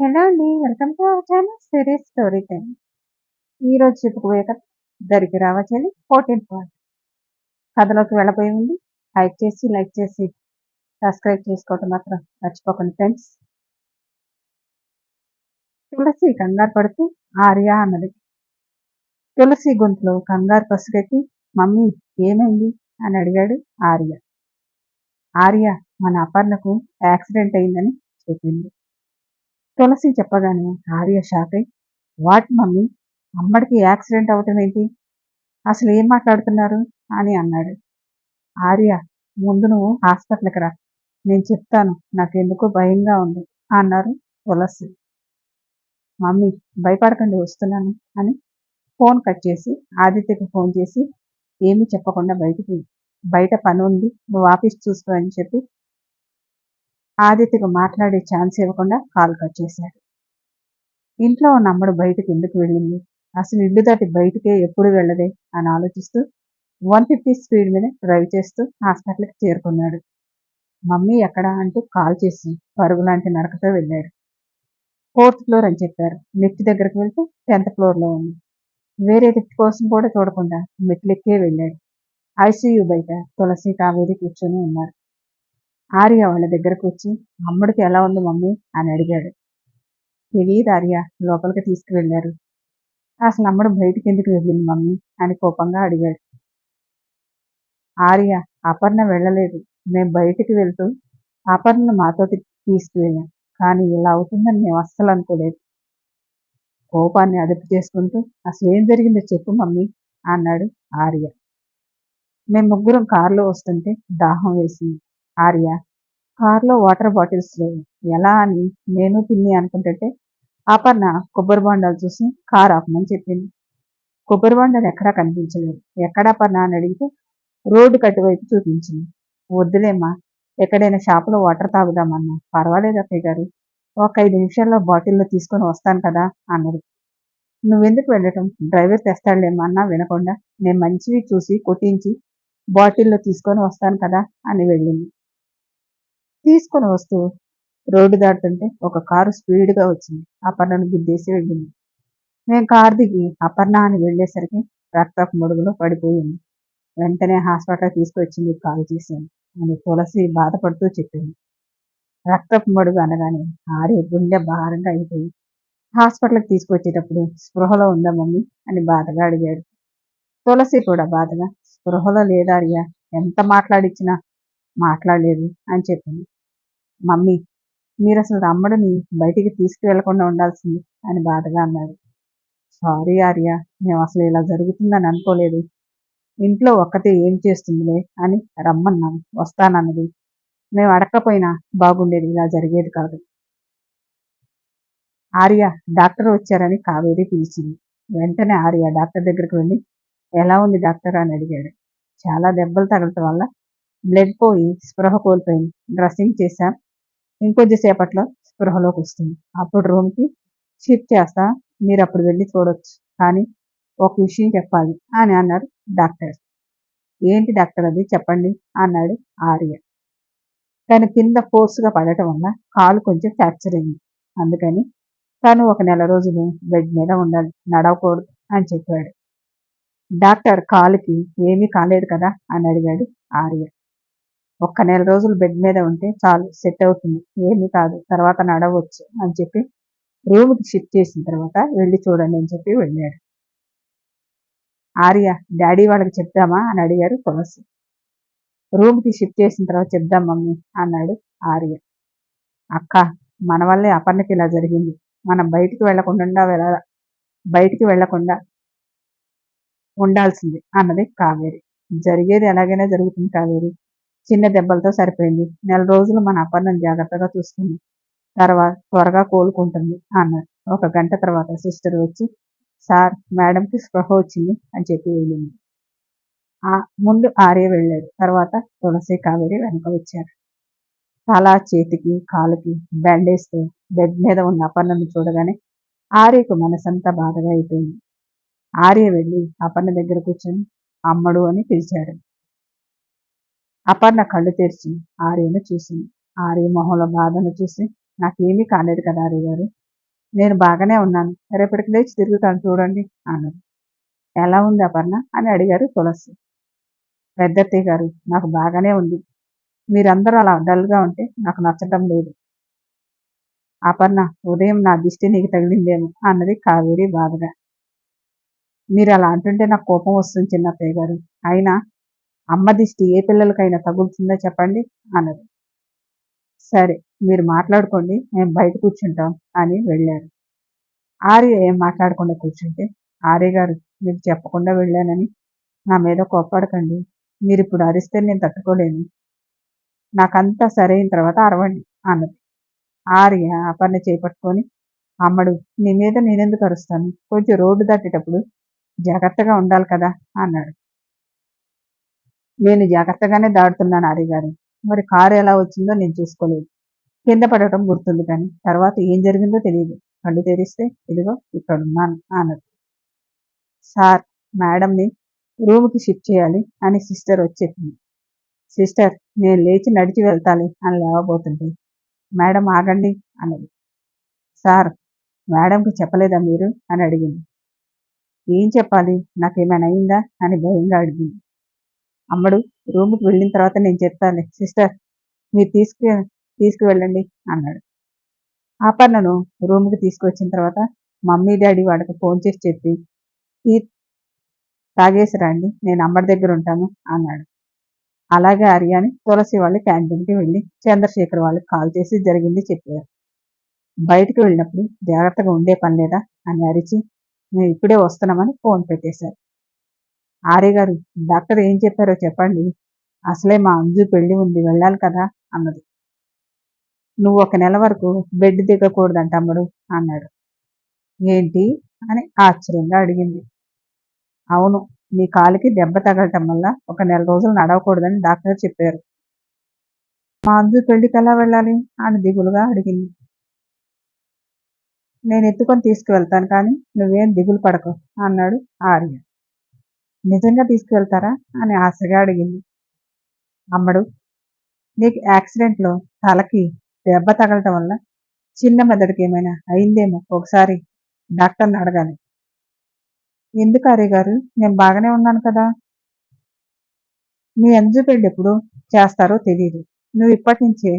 Hello అండి. Welcome to our channel series story time ఈరోజు చెప్పుకోబోయే కథ దరికి రావచ్చని 14 పార్ట్. కథలోకి వెళ్ళబోయే ఉంది లైక్ చేసి, లైక్ చేసి సబ్స్క్రైబ్ చేసుకోవటం మాత్రం మర్చిపోకండి ఫ్రెండ్స్. తులసి కంగారు పడుతూ ఆర్య అన్నది. తులసి గొంతులో కంగారు పసుగెత్తి మమ్మీ ఏమైంది అని అడిగాడు ఆర్య. ఆర్య మన అపర్ణకు యాక్సిడెంట్ అయిందని చెప్పింది. తులసి చెప్పగానే ఆర్య షాక్ అయి వాట్ మమ్మీ? అమ్మడికి యాక్సిడెంట్ అవటం ఏంటి? అసలు ఏం మాట్లాడుతున్నారు? అని అన్నాడు. ఆర్య ముందు నువ్వు హాస్పిటల్కి రా. నేను చెప్తాను. నాకెందుకో భయంగా ఉంది అన్నారు తులసి. మమ్మీ భయపడకండి వస్తున్నాను అని ఫోన్ కట్ చేసి ఆదిత్యకు ఫోన్ చేసి ఏమీ చెప్పకుండా బయటికి బయట పని ఉంది. నువ్వు ఆఫీస్ చూసుకో అని చెప్పి ఆదిత్యకు మాట్లాడే ఛాన్స్ ఇవ్వకుండా కాల్ కట్ చేశాడు. ఇంట్లో ఉన్న అమ్మడు బయటకు ఎందుకు వెళ్ళింది? అసలు ఇల్లు దాటి బయటికే ఎప్పుడు వెళ్ళదే అని ఆలోచిస్తూ వన్ ఫిఫ్టీ స్పీడ్ మీద డ్రైవ్ చేస్తూ హాస్పిటల్కి చేరుకున్నాడు. మమ్మీ ఎక్కడ అంటూ కాల్ చేసి పరుగు లాంటి నరకతో వెళ్ళాడు. ఫోర్త్ ఫ్లోర్ అని చెప్పారు. లిఫ్ట్ దగ్గరకు వెళ్తే టెన్త్ ఫ్లోర్లో ఉంది. వేరే లిఫ్ట్ కోసం కూడా చూడకుండా మెట్లెక్కే వెళ్ళాడు. ఐసీయూ బయట తులసి కావేరి కూర్చొని ఉన్నారు. ఆర్య వాళ్ళ దగ్గరకు వచ్చి అమ్ముడికి ఎలా ఉంది మమ్మీ? అని అడిగాడు. తెలియదు ఆర్య లోపలికి తీసుకువెళ్ళారు. అసలు అమ్మడు బయటికి ఎందుకు వెళ్ళింది మమ్మీ? అని కోపంగా అడిగాడు. ఆర్య అపర్ణ వెళ్ళలేదు. మేము బయటికి వెళ్తూ అపర్ణ మాతోటి తీసుకువెళ్ళాం. కానీ ఇలా అవుతుందని మేము అస్సలు అనుకోలేదు. కోపాన్ని అదుపు చేసుకుంటూ అసలు ఏం జరిగిందో చెప్పు మమ్మీ అన్నాడు ఆర్య. మేము ముగ్గురం కారులో వస్తుంటే దాహం వేసింది. ఆర్య కార్లో వాటర్ బాటిల్స్ లేవు. ఎలా అని నేను పిన్ని అనుకుంటుంటే అపర్ణ కొబ్బరి బొండాలు చూసి కార్ ఆపమని చెప్పింది. కొబ్బరి బొండాలు ఎక్కడా కనిపించలేదు. ఎక్కడపర్ణ అని అడిగితే రోడ్డు కట్టువైపు చూపించింది. వద్దులేమ్మా ఎక్కడైనా షాపులో వాటర్ తాగుదామన్నా. పర్వాలేదు అత్తయ్య గారు. ఒక ఐదు నిమిషాల్లో బాటిల్లో తీసుకొని వస్తాను కదా అన్నది. నువ్వెందుకు వెళ్ళటం? డ్రైవర్ తెస్తాడులేమ్మా అన్నా వినకుండా. నేను మంచివి చూసి కొట్టించి బాటిల్లో తీసుకొని వస్తాను కదా అని వెళ్ళింది. తీసుకొని వస్తూ రోడ్డు దాటుతుంటే ఒక కారు స్పీడ్గా వచ్చింది. అపర్ణను గుద్దేసి వెళ్ళింది. మేము కారు దిగి అపర్ణ అని వెళ్ళేసరికి రక్తపు ముడుగులో పడిపోయింది. వెంటనే హాస్పిటల్ తీసుకొచ్చింది కాల్ చేశాను. అని తులసి బాధపడుతూ చెప్పింది. రక్తపు మడుగు అనగానే ఆరే గుండె భారంగా అయిపోయి హాస్పిటల్కి తీసుకొచ్చేటప్పుడు స్పృహలో ఉందా మమ్మీ? అని బాధగా అడిగాడు. తులసి కూడా బాధగా స్పృహలో లేదారియా? ఎంత మాట్లాడిచ్చినా మాట్లాడలేదు అని చెప్పింది మమ్మీ మీరు అసలు అమ్మడిని బయటికి తీసుకువెళ్ళకుండా ఉండాల్సింది అని బాధగా అన్నాడు సారీ ఆర్య మేము అసలు ఇలా జరుగుతుందని అనుకోలేదు. ఇంట్లో ఒక్కతే ఏం చేస్తుందిలే అని రమ్మన్నాను వస్తానన్నది. మేము అడగకపోయినా బాగుండేది ఇలా జరిగేది కాదు. ఆర్య డాక్టర్ వచ్చారని కావేరి పిలిచింది. వెంటనే ఆర్య డాక్టర్ దగ్గరికి వెళ్ళి ఎలా ఉంది డాక్టర్? అని అడిగాడు. చాలా దెబ్బలు తగలటం వల్ల బ్లడ్ పోయి స్పృహ కోల్పోయింది. డ్రెస్సింగ్ చేశాం. ఇంకొద్దిసేపట్లో స్పృహలోకి వస్తుంది అప్పుడు రూమ్కి షిఫ్ట్ చేస్తా. మీరు అప్పుడు వెళ్ళి చూడొచ్చు. కానీ ఒక విషయం చెప్పాలి అని అన్నాడు డాక్టర్. ఏంటి డాక్టర్ అది? చెప్పండి అన్నాడు ఆర్య. తను కింద ఫోర్స్గా పడటం వల్ల కాలు కొంచెం ఫ్రాక్చర్ అయింది. అందుకని తను ఒక నెల రోజులు బెడ్ మీద ఉండాలి నడవకూడదు అని చెప్పాడు. డాక్టర్ కాలుకి ఏమీ కాలేదు కదా? అని అడిగాడు ఆర్య. ఒక్క నెల రోజులు బెడ్ మీద ఉంటే చాలు సెట్ అవుతుంది. ఏమీ కాదు తర్వాత నడవచ్చు అని చెప్పి రూమ్కి షిఫ్ట్ చేసిన తర్వాత వెళ్ళి చూడండి అని చెప్పి వెళ్ళాడు. ఆర్య డాడీ వాళ్ళకి చెప్దామా అని అడిగారు తులసి రూమ్కి షిఫ్ట్ చేసిన తర్వాత చెప్దాం మమ్మీ అన్నాడు ఆర్య. అక్క మన వల్లే అపర్ణకి ఇలా జరిగింది. మనం బయటికి వెళ్ళకుండా వెళ్ళ బయటికి వెళ్ళకుండా ఉండాల్సింది అన్నది కావేరి. జరిగేది ఎలాగైనా జరుగుతుంది కావేరి. చిన్న దెబ్బలతో సరిపోయింది. నెల రోజులు మన అపర్ణం జాగ్రత్తగా చూసుకుంది. తర్వాత త్వరగా కోలుకుంటుంది అన్నారు ఒక గంట తర్వాత సిస్టర్ వచ్చి సార్ మేడంకి స్పృహ వచ్చింది అని చెప్పి వెళ్ళింది. ఆ ముందు ఆర్య వెళ్ళాడు. తర్వాత తులసి కావేరి వెనక వచ్చారు. తల చేతికి కాలుకి బ్యాండేజ్తో బెడ్ మీద ఉన్న అపర్ణను చూడగానే ఆర్యకు మనసంతా బాధగా అయిపోయింది. ఆర్య వెళ్ళి అపర్ణ దగ్గర కూర్చొని అమ్మడు అని పిలిచాడు. అపర్ణ కళ్ళు తెరిచి ఆర్యను చూసింది. ఆర్య మొహంలో బాధను చూసి నాకేమీ కాలేదు కదా ఆర్య గారు. నేను బాగానే ఉన్నాను. రేపటికి లేచి తిరుగుతాను చూడండి అన్నది. ఎలా ఉంది అపర్ణ? అని అడిగారు తులసి. పెద్దత్తయ్య గారు నాకు బాగానే ఉంది. మీరందరూ అలా డల్గా ఉంటే నాకు నచ్చటం లేదు. అపర్ణ ఉదయం నా దిష్టి నీకు తగిలిందేమో అన్నది కావేరి బాధగా. మీరు అలా అంటుంటే నాకు కోపం వస్తుంది చిన్నత్తయ్య గారు. అయినా అమ్మ దిష్టి ఏ పిల్లలకైనా తగులుతుందో చెప్పండి అన్నది. సరే మీరు మాట్లాడుకోండి మేము బయట కూర్చుంటాం అని వెళ్ళారు. ఆర్య ఏం మాట్లాడకుండా కూర్చుంటే ఆర్య గారు మీకు చెప్పకుండా వెళ్ళానని నా మీద కోప్పడకండి. మీరు ఇప్పుడు అరిస్తే నేను తట్టుకోలేను. నాకంతా సరైన తర్వాత అరవండి అన్నది. ఆర్య అపర్ణ చేపట్టుకొని అమ్మడు నీ మీద నేనెందుకు అరుస్తాను? కొంచెం రోడ్డు దాటేటప్పుడు జాగ్రత్తగా ఉండాలి కదా అన్నాడు. నేను జాగ్రత్తగానే దాడుతున్నాను ఆర్య గారు. మరి కారు ఎలా వచ్చిందో నేను చూసుకోలేదు. కింద పడటం గుర్తుంది కానీ తర్వాత ఏం జరిగిందో తెలియదు. కళ్ళు తెరిస్తే ఇదిగో ఇక్కడున్నాను అన్నది. సార్ మేడంని రూమ్కి షిఫ్ట్ చేయాలి అని సిస్టర్ వచ్చింది సిస్టర్ నేను లేచి నడిచి వెళ్తాలి అని లేవబోతుంటే మేడం ఆగండి అన్నది. సార్ మేడంకి చెప్పలేదా మీరు? అని అడిగింది. ఏం చెప్పాలి? నాకేమైనా అయిందా? అని భయంగా అడిగింది. అమ్మడు రూమ్కి వెళ్ళిన తర్వాత నేను చెప్తాను సిస్టర్ మీరు తీసుకు తీసుకువెళ్ళండి అన్నాడు. ఆపర్ణను రూమ్కి తీసుకొచ్చిన తర్వాత మమ్మీ డాడీ వాడికి ఫోన్ చేసి చెప్పి టీ తాగేసి రండి నేను అమ్మడి దగ్గర ఉంటాను అన్నాడు. అలాగే ఆర్యాని తులసి వాళ్ళు క్యాంటీన్కి వెళ్ళి చంద్రశేఖర్ వాళ్ళకి కాల్ చేసి జరిగింది చెప్పారు. బయటకు వెళ్ళినప్పుడు జాగ్రత్తగా ఉండే పని లేదా? అని అరిచి మేము ఇప్పుడే వస్తున్నామని ఫోన్ పెట్టేశారు. ఆర్య గారు డాక్టర్ ఏం చెప్పారో చెప్పండి. అసలే మా అంజు పెళ్ళి ఉంది వెళ్ళాలి కదా అన్నది. నువ్వు ఒక నెల వరకు బెడ్ దిగకూడదంట అమ్మడు అన్నాడు. ఏంటి అని ఆశ్చర్యంగా అడిగింది. అవును నీ కాలికి దెబ్బ తగలటం వల్ల ఒక నెల రోజులు నడవకూడదని డాక్టర్ చెప్పారు. మా అంజు పెళ్ళికి ఎలా వెళ్ళాలి అని దిగులుగా అడిగింది. నేను ఎత్తుకొని తీసుకువెళ్తాను కానీ నువ్వేం దిగులు పడకు అన్నాడు ఆర్య. నిజంగా తీసుకువెళ్తారా అని ఆశగా అడిగింది. అమ్మడు నీకు యాక్సిడెంట్లో తలకి దెబ్బ తగలటం వల్ల చిన్న మెదడుకి ఏమైనా అయిందేమో ఒకసారి డాక్టర్ని అడగాలి. ఎందుకు ఆర్య గారు? నేను బాగానే ఉన్నాను కదా. మీ అంజు పెళ్ళి ఎప్పుడు చేస్తారో తెలియదు నువ్వు ఇప్పటి నుంచే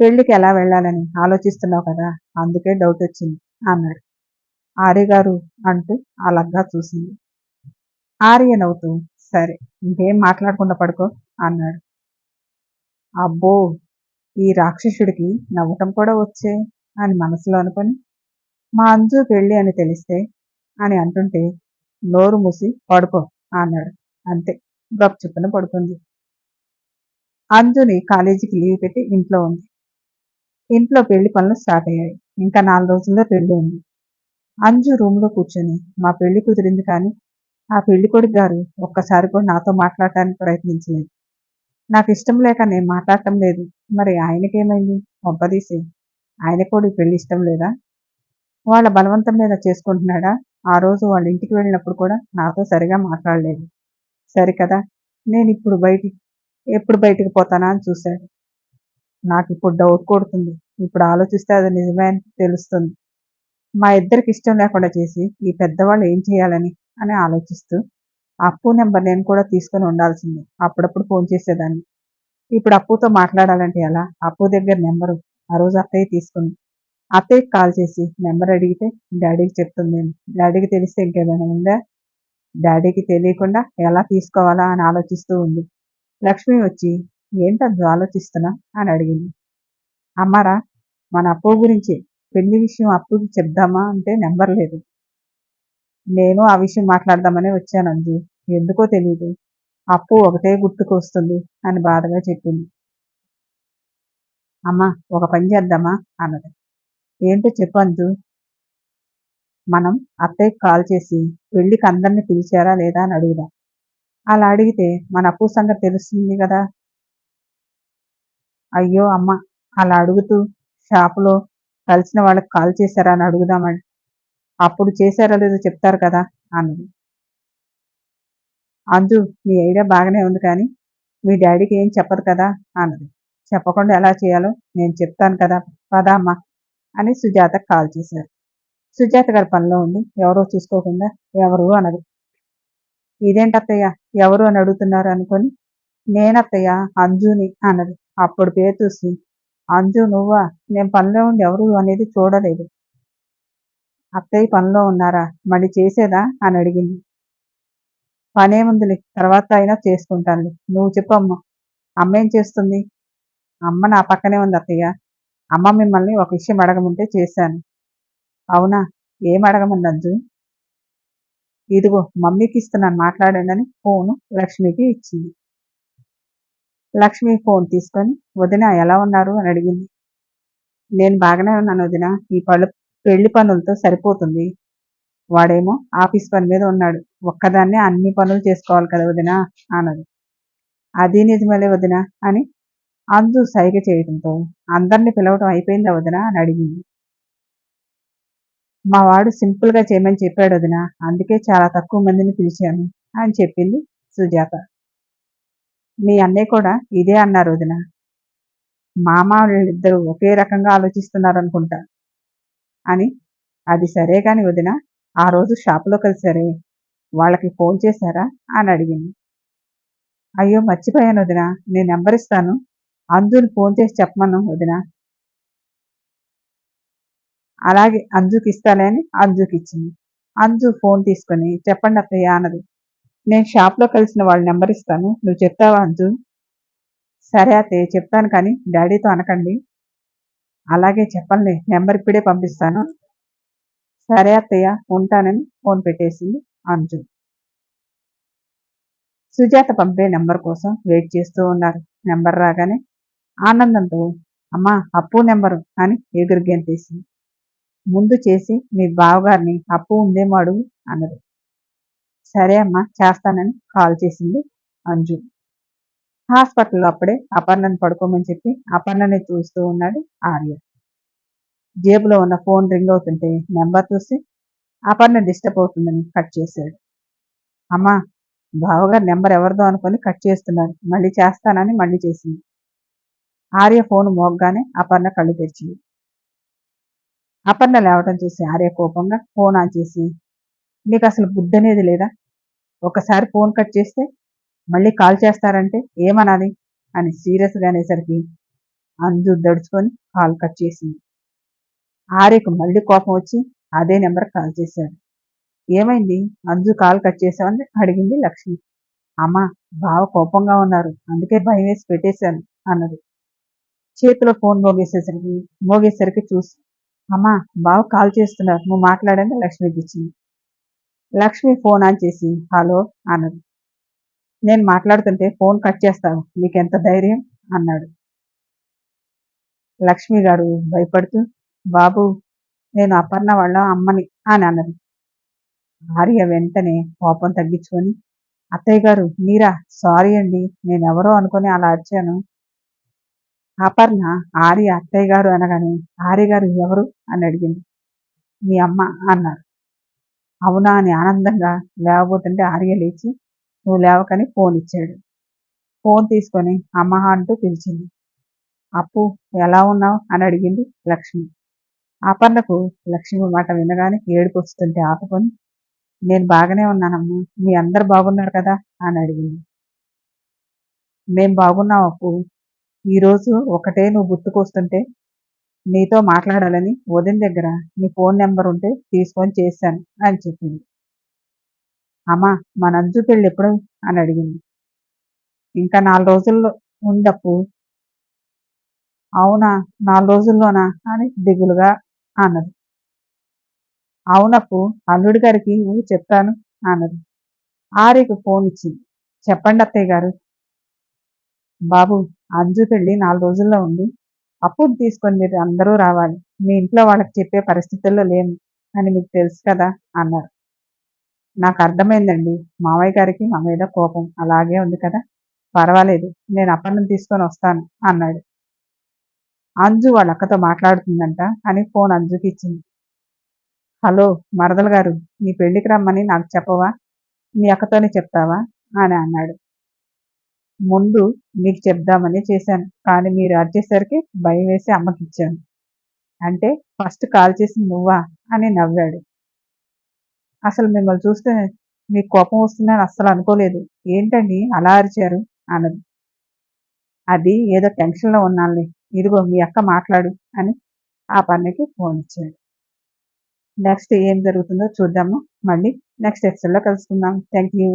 పెళ్ళికి ఎలా వెళ్ళాలని ఆలోచిస్తున్నావు కదా అందుకే డౌట్ వచ్చింది అన్నాడు. ఆర్య గారు అంటూ అలగ్గా చూసింది. ఆర్య నవ్వుతూ సరే ఇంకేం మాట్లాడకుండా పడుకో అన్నాడు. అబ్బో ఈ రాక్షసుడికి నవ్వటం కూడా వచ్చే అని మనసులో అనుకొని మా అంజు పెళ్ళి అని తెలిస్తే అని అంటుంటే నోరు మూసి పడుకో అన్నాడు. అంతే గప్ చుక్కన పడుకుంది. అంజుని కాలేజీకి లీవ్ పెట్టి ఇంట్లో ఉంది. ఇంట్లో పెళ్ళి పనులు స్టార్ట్ అయ్యాయి. ఇంకా నాలుగు రోజుల్లో పెళ్ళి ఉంది. అంజు రూమ్లో కూర్చొని మా పెళ్ళి కుదిరింది కానీ ఆ పెళ్ళికొడుకు గారు ఒక్కసారి కూడా నాతో మాట్లాడటానికి ప్రయత్నించలేదు. నాకు ఇష్టం లేక నేను మాట్లాడటం లేదు. మరి ఆయనకేమైంది? ఒబ్బదీసి. ఆయన కూడా ఈ పెళ్ళి ఇష్టం లేదా? వాళ్ళ బలవంతం మీద చేసుకుంటున్నాడా? ఆ రోజు వాళ్ళ ఇంటికి వెళ్ళినప్పుడు కూడా నాతో సరిగా మాట్లాడలేదు. సరే కదా నేను ఇప్పుడు బయటికి ఎప్పుడు బయటికి పోతానా అని చూశాడు నాకు ఇప్పుడు డౌట్ కొడుతుంది. ఇప్పుడు ఆలోచిస్తే అది నిజమే అని తెలుస్తుంది. మా ఇద్దరికి ఇష్టం లేకుండా చేసి ఈ పెద్దవాళ్ళు ఏం చేయాలని అని ఆలోచిస్తూ అప్పు నెంబర్ నేను కూడా తీసుకొని ఉండాల్సింది. అప్పుడప్పుడు ఫోన్ చేసేదాన్ని. ఇప్పుడు అప్పుతో మాట్లాడాలంటే ఎలా? అప్పు దగ్గర నెంబరు. ఆ రోజు అత్తయ్య తీసుకుంది. అత్తయ్యకి కాల్ చేసి నెంబర్ అడిగితే డాడీకి చెప్తుంది నేను. డాడీకి తెలిస్తే ఇంకేమైనా ఉందా? డాడీకి తెలియకుండా ఎలా తీసుకోవాలా? అని ఆలోచిస్తూ ఉంది. లక్ష్మి వచ్చి ఏంటందు ఆలోచిస్తున్నా? అని అడిగింది. అమ్మారా మన అప్పు గురించి పెళ్ళి విషయం అప్పుకి చెప్దామా? అంటే నెంబర్ లేదు. నేను ఆ విషయం మాట్లాడదామని వచ్చాను అంజు. ఎందుకో తెలియదు అప్పు ఒకటే గుర్తుకు వస్తుంది అని బాధగా చెప్పింది. అమ్మా ఒక పని చేద్దామా? అన్నది. ఏంటో చెప్పు అంజు. మనం అత్తయ్యకి కాల్ చేసి పెళ్ళికి అందరిని పిలిచారా లేదా అని అడుగుదాం. అలా అడిగితే మన అప్పు సంగతి తెలుస్తుంది కదా. అయ్యో అమ్మ అలా అడుగుతూ షాపులో కలిసిన వాళ్ళకి కాల్ చేశారా అని అడుగుదామని. అప్పుడు చేశారో లేదో చెప్తారు కదా అన్నది. అంజు మీ ఐడియా బాగానే ఉంది కానీ మీ డాడీకి ఏం చెప్పదు కదా అన్నది. చెప్పకుండా ఎలా చేయాలో నేను చెప్తాను కదా పదా అమ్మా అని సుజాత కాల్ చేశారు. సుజాత గారి పనిలో ఉండి ఎవరో చూసుకోకుండా ఎవరు అనదు. ఇదేంటత్తయ్య ఎవరు అని అడుగుతున్నారు అనుకొని నేనత్తయ్య అంజుని అన్నది. అప్పుడు పేరు చూసి అంజు నువ్వా? నేను పనిలో ఉండి ఎవరు అనేది చూడలేదు. అత్తయ్య పనిలో ఉన్నారా? మళ్ళీ చేసేదా? అని అడిగింది. పనేముందిలే తర్వాత అయినా చేసుకుంటానులే. నువ్వు చెప్పమ్మ అమ్మ. ఏం చేస్తుంది? అమ్మ నా పక్కనే ఉంది అత్తయ్య. అమ్మ మిమ్మల్ని ఒక విషయం అడగమంటే చేశాను. అవునా? ఏం అడగమంది ఇదిగో మమ్మీకి ఇస్తున్నాను మాట్లాడండి ఫోను లక్ష్మికి ఇచ్చింది. లక్ష్మి ఫోన్ తీసుకొని వదిన ఎలా ఉన్నారు? అని అడిగింది. నేను బాగానే ఉన్నాను వదిన. ఈ పళ్ళు పెళ్ళి పనులతో సరిపోతుంది. వాడేమో ఆఫీస్ పని మీద ఉన్నాడు. ఒక్కదాన్నే అన్ని పనులు చేసుకోవాలి కదా వదిన అన్నది. అది నిజమలే వదిన అని అందు సైగ చేయడంతో అందరిని పిలవటం అయిపోయిందా వదిన అని అడిగింది. మా వాడు సింపుల్గా చేయమని చెప్పాడు వదిన. అందుకే చాలా తక్కువ మందిని పిలిచాను అని చెప్పింది సుజాత. మీ అన్నయ్య కూడా ఇదే అన్నారు వదిన. మామ ఇద్దరు ఒకే రకంగా ఆలోచిస్తున్నారు అనుకుంటా అని. అది సరే కాని వదిన ఆ రోజు షాపులో కలిసారే. వాళ్ళకి ఫోన్ చేశారా అని అడిగింది. అయ్యో మర్చిపోయాను వదిన. నేను నెంబర్ ఇస్తాను. అంజుని ఫోన్ చేసి చెప్పమను వదిన. అలాగే అంజుకి ఇస్తాలే అని అంజుకి ఇచ్చింది. అంజు ఫోన్ తీసుకొని చెప్పండి అత్తయ్య అన్నది. నేను షాప్లో కలిసిన వాళ్ళ నెంబర్ ఇస్తాను. నువ్వు చెప్తావా అంజు? సరే అత్తయ్య చెప్తాను కానీ డాడీతో అనకండి. అలాగే చెప్పండి నెంబర్ ఇప్పుడే పంపిస్తాను. సరే అత్తయ్య ఉంటానని ఫోన్ పెట్టేసింది అంజు. సుజాత పంపే నెంబర్ కోసం వెయిట్ చేస్తూ ఉన్నారు. నెంబర్ రాగానే ఆనందంతో అమ్మా అప్పు నెంబరు అని ఎదురు గెంతేసింది. ముందు చేసి మీ బావగారిని అప్పు ఉందేమో అడుగు అన్నది. సరే అమ్మా చేస్తానని కాల్ చేసింది అంజు. హాస్పిటల్లో అప్పుడే అపర్ణని పడుకోమని చెప్పి అపర్ణని చూస్తూ ఉన్నాడు ఆర్య. జేబులో ఉన్న ఫోన్ రింగ్ అవుతుంటే నెంబర్ చూసి అపర్ణ డిస్టర్బ్ అవుతుందని కట్ చేశాడు. అమ్మా బావగారు నెంబర్ ఎవరిదో అనుకొని కట్ చేస్తున్నారు. మళ్ళీ చేస్తానని మళ్ళీ చేసింది. ఆర్య ఫోన్ మోగ్గానే అపర్ణ కళ్ళు తెరిచింది. అపర్ణ లేవటం చూసి ఆర్య కోపంగా ఫోన్ ఆన్ చేసి నీకు అసలు బుద్ధి అనేది లేదా? ఒకసారి ఫోన్ కట్ చేస్తే మళ్ళీ కాల్ చేస్తారంటే ఏమనాలి? అని సీరియస్గా అనేసరికి అందు దడుచుకొని కాల్ కట్ చేసింది. ఆర్యకు మళ్ళీ కోపం వచ్చి అదే నెంబర్ కాల్ చేశాడు ఏమైంది? అంజు కాల్ కట్ చేసావని అడిగింది లక్ష్మి. అమ్మ బావ కోపంగా ఉన్నారు. అందుకే భయం వేసి పెట్టేశాను అన్నది. చేతిలో ఫోన్ మోగేసేసరికి మోగేసరికి చూసి అమ్మా బావ కాల్ చేస్తున్నారు. నువ్వు మాట్లాడని లక్ష్మికి ఇచ్చింది లక్ష్మి ఫోన్ ఆన్ చేసి హలో అన్నది. నేను మాట్లాడుతుంటే ఫోన్ కట్ చేస్తావు నీకెంత ధైర్యం? అన్నాడు. లక్ష్మి గారు భయపడుతూ బాబు నేను అపర్ణ వాళ్ళ అమ్మని అని అన్నది ఆర్య వెంటనే కోపం తగ్గించుకొని అత్తయ్య గారు మీరా? సారీ అండి నేను ఎవరో అనుకొని అలా వచ్చాను అపర్ణ ఆర్య అత్తయ్య గారు అనగానే ఆర్య గారు ఎవరు? అని అడిగింది. మీ అమ్మ అన్నారు. అవునా అని ఆనందంగా లేవబోతుంటే ఆర్య లేచి నువ్వు లేవకని ఫోన్ ఇచ్చాడు. ఫోన్ తీసుకొని అమ్మ అంటూ పిలిచింది. అప్పు ఎలా ఉన్నావు? అని అడిగింది లక్ష్మి. అపర్ణకు లక్ష్మి మాట వినగానే ఏడుపు వస్తుంటే ఆపుకొని నేను బాగానే ఉన్నానమ్మా మీ అందరు బాగున్నారు కదా? అని అడిగింది. మేం బాగున్నాం అప్పు. ఈరోజు ఒకటే నువ్వు గుర్తుకొస్తుంటే నీతో మాట్లాడాలని ఉదయం దగ్గర నీ ఫోన్ నెంబర్ ఉంటే తీసుకొని చేశాను అని చెప్పింది. అమ్మా మన అంజు పెళ్ళి ఎప్పుడు? అని అడిగింది. ఇంకా నాలుగు రోజుల్లో ఉందప్పు. అవునా నాలుగు రోజుల్లోనా? అని దిగులుగా అన్నది. అవునప్పు అల్లుడి గారికి ఊరు చెప్తాను అన్నది. ఆర్యకు ఫోన్ ఇచ్చింది. చెప్పండి అత్తయ్య గారు. బాబు అంజు పెళ్ళి నాలుగు రోజుల్లో ఉంది. అప్పు తీసుకొని మీరు అందరూ రావాలి. మీ ఇంట్లో వాళ్ళకి చెప్పే పరిస్థితుల్లో లేము అని మీకు తెలుసు కదా అన్నారు. నాకు అర్థమైందండి. మామయ్య గారికి మా మీద కోపం అలాగే ఉంది కదా. పర్వాలేదు నేను అప్పన్నం తీసుకొని వస్తాను అన్నాడు. అంజు వాళ్ళ అక్కతో మాట్లాడుతుందంట అని ఫోన్ అంజుకి ఇచ్చింది. హలో మరదల గారు నీ పెళ్ళికి రమ్మని నాకు చెప్పవా? మీ అక్కతోనే చెప్తావా? అని అన్నాడు. ముందు మీకు చెప్దామని చేశాను కానీ మీరు అరిచేసరికి భయం వేసి అమ్మకి ఇచ్చాను అంటే ఫస్ట్ కాల్ చేసి నువ్వా? అని నవ్వాడు. అసలు మిమ్మల్ని చూస్తే మీకు కోపం వస్తుందని అస్సలు అనుకోలేదు. ఏంటండి అలా అరిచారు? అన్నది. అది ఏదో టెన్షన్లో ఉన్నానులే. ఇదిగో మీ అక్క మాట్లాడు అని ఆ పన్నకి ఫోన్ ఇచ్చాడు. నెక్స్ట్ ఏం జరుగుతుందో చూద్దాము. మళ్ళీ నెక్స్ట్ ఎపిసోడ్లో కలుసుకుందాం. Thank you